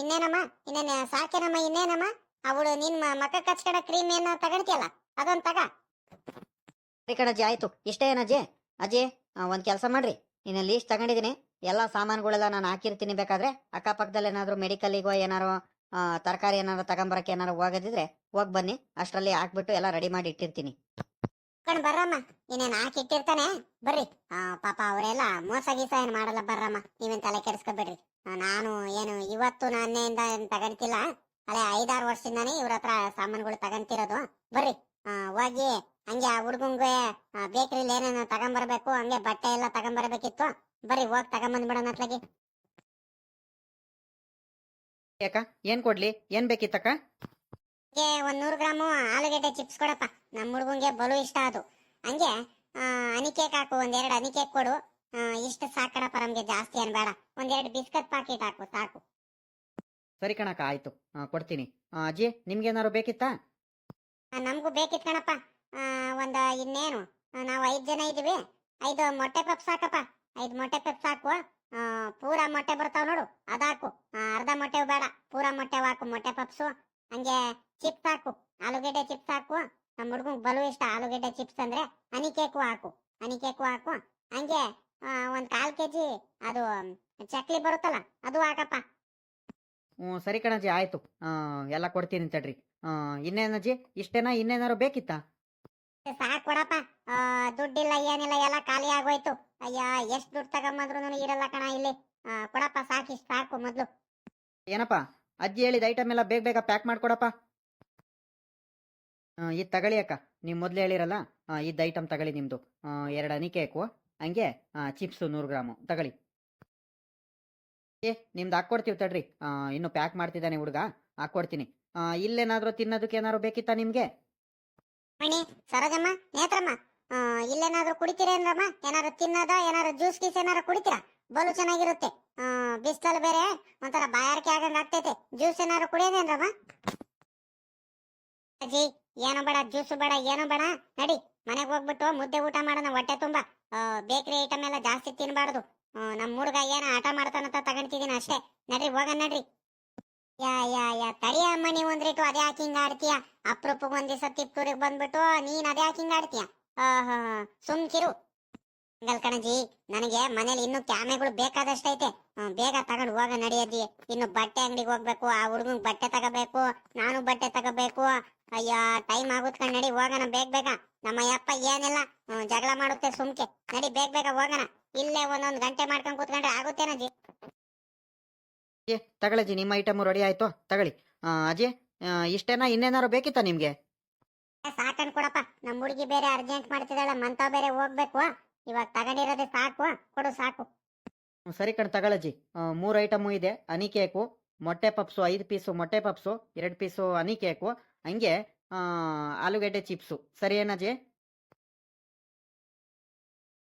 [SPEAKER 1] ಇನ್ನೇನಮ್ಮ, ಇನ್ನೇನು, ಸಾಕೇನಮ್ಮ, ಇನ್ನೇನಮ್ಮ? ಅವಳು ನಿನ್ನ ಮಕ್ಕ ಕಚ್ಕಡ ಕ್ರೀಮ್ ಏನ ತಗೊಳ್ತೀಯಲ್ಲ ಅದೊಂದು ತಗ.
[SPEAKER 3] ಸರಿ ಕಣಜ್ಜಿ ಆಯ್ತು. ಇಷ್ಟೇ ಏನಜ್ಜಿ ಅಜ್ಜಿ? ಒಂದು ಒಂದ್ ಕೆಲಸ ಮಾಡ್ರಿ. ಇನ್ನು ಲೀಸ್ಟ್ ತಗೊಂಡಿದ್ದೀನಿ. ಎಲ್ಲ ಸಾಮಾನುಗಳೆಲ್ಲ ನಾನು ಹಾಕಿರ್ತೀನಿ. ಬೇಕಾದ್ರೆ ಅಕ್ಕಪಕ್ಕದಲ್ಲಿ ಏನಾದ್ರು ಮೆಡಿಕಲಿಗೋ ಏನಾರು ತರಕಾರಿ ಏನಾರು ತಗೊಂಬರಕ್ಕೆ ಏನಾರು ಹೋಗದಿದ್ರೆ ಹೋಗಿ ಬನ್ನಿ. ಅಷ್ಟರಲ್ಲಿ ಹಾಕ್ಬಿಟ್ಟು ಎಲ್ಲ ರೆಡಿ ಮಾಡಿ ಇಟ್ಟಿರ್ತೀನಿ.
[SPEAKER 1] ಕಣ್ ಬರ್ರಮ್ಮ ಇನ್ನೇನು ಹಾಕಿಟ್ಟಿರ್ತಾನೆ ಬರ್ರಿ. ಆ, ಪಾಪ ಅವರೆಲ್ಲ ಮೋಸ ಗೀಸ ಏನ್ ಮಾಡಲ್ಲ ಬರ್ರಮ್ಮ. ನೀವೇನ್ ತಲೆ ಕೆಡಿಸ್ಕೊಬೇಡ್ರಿ. ನಾನು ಏನು ಇವತ್ತು ನಾನೆಯಿಂದ ಏನ್ ತಗೊಂತಿಲ್ಲ. ಅದೇ ಐದಾರು ವರ್ಷದಿಂದಾನೇ ಇವ್ರ ಹತ್ರ ಸಾಮಾನುಗಳು ತಗೊಂತಿರೋದು. ಬರ್ರಿ. ಹೋಗಿ ಹಂಗೆ ಆ ಹುಡ್ಗಂಗೆ ಬೇಕರಿಲಿ ಏನೇನು ತಗೊಂಬರ್ಬೇಕು ಹಂಗೆ ಬಟ್ಟೆ ಎಲ್ಲ ತಗೊಂಬರ್ಬೇಕಿತ್ತು. ಬರ್ರಿ ಹೋಗಿ ತಗೊಂಬಂದ್ಬಿಡೋಣ ಅತ್ಲಾಗಿ.
[SPEAKER 3] ಯಾಕ? ಏನ್ ಕೊಡ್ಲಿ? ಏನ್ ಬೇಕಿತ್ತಕ್ಕ?
[SPEAKER 1] ಒಂದ್ ನೂರು ಗ್ರಾಮು ಆಲೂಗೆಡ್ಡೆ ಚಿಪ್ಸ್ ಕೊಡಪ್ಪ. ನಮ್ಮ ಹುಡುಗಂಗೆ ಬಲು ಇಷ್ಟ ಅದು. ಹಂಗೆ ಆ, ಹನಿ ಕೇಕ್ ಹಾಕು ಒಂದೆರಡು ಅನಿಕೇಕ್ ಕೊಡು. ಇಷ್ಟು ಸಾಕಡಪ್ಪ ನಮ್ಗೆ ಜಾಸ್ತಿ ಏನ್ ಬೇಡ. ಒಂದೆರಡು ಬಿಸ್ಕತ್ ಪಾಕೆಟ್ ಹಾಕು ಸಾಕು.
[SPEAKER 3] ಸರಿ ಕಣಕ್ಕ ಆಯ್ತು. ಆ, ಕೊಡ್ತೀನಿ. ಆ, ಅಜ್ಜಿ ನಿಮ್ಗೇನಾರು ಬೇಕಿತ್ತಾ?
[SPEAKER 1] ಆ, ನಮ್ಗೂ ಬೇಕಿತ್ತು ಕಣಪ್ಪ. ಆ, ಒಂದ್ ಇನ್ನೇನು? ಆ, ನಾವು ಐದು ಜನ ಇದೀವಿ ಐದು ಮೊಟ್ಟೆ ಪಪ್ಪ ಸಾಕಪ್ಪ ಐದು ಮೊಟ್ಟೆ ಪಪ್ಪ ಆ, ಪೂರಾ ಮೊಟ್ಟೆ ಬರ್ತಾವ ನೋಡು ಅದಾಕು ಆ, ಅರ್ಧ ಮೊಟ್ಟೆ ಬೇಡ ಪೂರಾ ಮೊಟ್ಟೆ ಹಾಕು ಮೊಟ್ಟೆ ಪಪ್ಸು ಹಂಗೆ ಚಿಪ್ಸ್ ಹಾಕು. ಆಲೂಗಡ್ಡೆ ಚಿಪ್ಸ್ ಹಾಕು ನಮ್ಮ ಹುಡುಗಂಗೆ ಬಲು ಇಷ್ಟ ಆಲೂಗಡ್ಡೆ ಚಿಪ್ಸ್ ಅಂದ್ರೆ ಹನಿ ಕೇಕು ಹಾಕು ಹನಿ ಕೇಕು ಹಾಕು. ಹಂಗೆ ಆ, ಒಂದ್ ಕಾಲ್ ಕೆಜಿ ಅದು ಚಕ್ಲಿ ಬರುತ್ತಲ್ಲ ಅದು ಹಾಕಪ್ಪ.
[SPEAKER 3] ಹ್ಞೂ ಸರಿ ಕಣಜಿ ಆಯ್ತು. ಎಲ್ಲ ಕೊಡ್ತೀನಿ ತಡ್ರಿ. ಇನ್ನೇನಜ್ಜಿ ಇಷ್ಟೇನಾ ಇನ್ನೇನಾರು ಬೇಕಿತ್ತಾ?
[SPEAKER 1] ಸಾಕ್ ಕೊಡಪ್ಪ ದುಡ್ಡಿಲ್ಲ ಏನಿಲ್ಲ ಎಲ್ಲ ಖಾಲಿ ಆಗೋಯ್ತು ಅಯ್ಯ ಎಷ್ಟು ದುಡ್ಡು ತಗೊಂಬಂದ್ರು ಇರಲ್ಲ ಕಣ ಇಲ್ಲಿ. ಆ, ಕೊಡಪ್ಪ ಸಾಕಿಷ್ಟು ಸಾಕು ಮೊದಲು.
[SPEAKER 3] ಏನಪ್ಪ ಅಜ್ಜಿ ಹೇಳಿದ ಐಟಮ್ ಎಲ್ಲ ಬೇಗ ಬೇಗ ಪ್ಯಾಕ್ ಮಾಡ್ಕೊಡಪ್ಪ. ಇದು ತಗೊಳ್ಳಿ ಅಕ್ಕ ನೀವು ಮೊದಲು ಹೇಳಿರಲ್ಲ ಇದು ಐಟಮ್ ತಗೊಳ್ಳಿ ನಿಮ್ಮದು ಎರಡು ಅನಿ ಕೇಕು ಹಂಗೆ ಚಿಪ್ಸು ನೂರು ಗ್ರಾಮು ತಗೊಳ್ಳಿ. ಏ ನಿಮ್ದು ಹಾಕ್ಕೊಡ್ತೀವಿ ತಡ್ರಿ. ಆ, ಇನ್ನು ಪ್ಯಾಕ್ ಮಾಡ್ತಿದ್ದಾನೆ ಹುಡುಗ ಹಾಕ್ಕೊಡ್ತೀನಿ. ಆ, ಇಲ್ಲೇನಾದ್ರೂ ತಿನ್ನೋದಕ್ಕೆ ಏನಾದ್ರು ಬೇಕಿತ್ತಾ ನಿಮಗೆ?
[SPEAKER 1] ಮಣಿ ಸರೋಜಮ್ಮ ನೇತ್ರಮ್ಮ. ಆ, ಇಲ್ಲೇನಾದ್ರೂ ಕುಡಿತೀರೇನ್ರಮ್ಮ ಏನಾದ್ರು ತಿನ್ನೋದ? ಏನಾದ್ರು ಜ್ಯೂಸ್ ಗೀಸ್ ಏನಾದ್ರು ಕುಡಿತೀರಾ? ಬಲು ಚೆನ್ನಾಗಿರುತ್ತೆ. ಆ, ಬಿಸ್ಲಲ್ಲಿ ಬೇರೆ ಒಂಥರ ಬಾಯಾರಿಕೆ ಆಗಂಗ್ ಆಗ್ತೈತೆ. ಜ್ಯೂಸ್ ಏನಾದ್ರು ಕುಡಿಯೋದೇನ್ರಮ್ಮ ಅಜ್ಜಿ ಏನೋ ಬೇಡ ಜ್ಯೂಸು ಬೇಡ ಏನೋ ಬೇಡ. ನಡಿ ಮನೆಗೆ ಹೋಗ್ಬಿಟ್ಟು ಮುದ್ದೆ ಊಟ ಮಾಡೋಣ ಹೊಟ್ಟೆ ತುಂಬಾ. ಬೇಕರಿ ಐಟಮ್ ಎಲ್ಲ ಜಾಸ್ತಿ ತಿನ್ಬಾರ್ದು. ನಮ್ಮ ನಮ್ ಹುಡುಗ ಏನೋ ಆಟ ಮಾಡ್ತಾನಂತ ತಗೊಂತಿದೀನಿ ಅಷ್ಟೇ. ನಡ್ರಿ ಹೋಗೋಣ ನಡ್ರಿ. ಯಾ ಯಾ ಯಾ ತಡಿಯ ಅಮ್ಮ ನೀವು ಒಂದ್ರಿಟ್ಟು ಅದೇ ಹಾಕಿ ಹಿಂಗ ಆಡ್ತೀಯ ಅಪ್ರೂಪಕ್ಕೆ ಒಂದ್ ತಿಪ್ಪೂರಿಗೆ ಬಂದ್ಬಿಟ್ಟು ನೀನ್ ಅದೇ ಹಾಕಿ ಆಡ್ತೀಯ ಸುಮ್ಕಿರು ಹಂಗಲ್ ಕಣಜಿ, ನನಗೆ ಮನೇಲಿ ಇನ್ನು ಕ್ಯಾಮೆಗಳು ಬೇಕಾದಷ್ಟೈತೆ ಬೇಗ ತಗೊಂಡು ಹೋಗ ನಡೆಯದಿ ಇನ್ನು ಬಟ್ಟೆ ಅಂಗಡಿಗೆ ಹೋಗ್ಬೇಕು, ಆ ಹುಡುಗ ಬಟ್ಟೆ ತಗೋಬೇಕು, ನಾನು ಬಟ್ಟೆ ತಗೋಬೇಕು. ಅಯ್ಯ, ಟೈಮ್ ಆಗುತ್ತೆ ಕಣ್, ನಡಿ ಹೋಗೋಣ ಬೇಗ ಬೇಗ. ನಮ್ಮ ಯಪ್ಪ ಏನಿಲ್ಲ ಜಗಳ ಮಾಡುತ್ತೆ ಸುಮ್ಕೆ. ನಡಿ ಬೇಗ ಬೇಗ ಹೋಗೋಣ. ಇಲ್ಲೇ ಒಂದೊಂದು ಗಂಟೆ ಮಾಡ್ಕೊಂಡ್ ಕೂತ್ಕೊಂಡ್ರೆ ಆಗುತ್ತೆ
[SPEAKER 3] ನಜಿ ತಗೊಳ್ಳಜ್ಜಿ ನಿಮ್ಮ ಐಟಮ್ ರೆಡಿ ಆಯ್ತು. ತಗೊಳ್ಳಿ. ಅಜಿ ಇಷ್ಟೇನಾ ಇನ್ನೇನಾರು ಬೇಕಿತ್ತಾ ನಿಮಗೆ?
[SPEAKER 1] ಸಾಕನ್ ಕೊಡಪ್ಪ. ನಮ್ ಹುಡುಗಿ ಬೇರೆ ಅರ್ಜೆಂಟ್ ಮಾಡ್ತಿದ್ದಾಳೆ, ಮಂತಾವ್ ಬೇರೆ ಹೋಗ್ಬೇಕು. ಇವಾಗ ತಗೊಂಡಿರೋದೆ ಸಾಕು. ಕೊಡು, ಸಾಕು.
[SPEAKER 3] ಸರಿ ಕಣ್, ತಗೊಳಜ್ಜಿ. ಮೂರು ಐಟಮು ಇದೆ. ಹನಿ ಕೇಕು, ಮೊಟ್ಟೆ ಪಪ್ಸು ಐದು ಪೀಸು, ಮೊಟ್ಟೆ ಪಪ್ಸು, ಎರಡು ಪೀಸು ಅನಿ ಕೇಕು, ಹಂಗೆ ಆಲೂಗೆಡ್ಡೆ ಚಿಪ್ಸು. ಸರಿ ಏನಜ್ಜಿ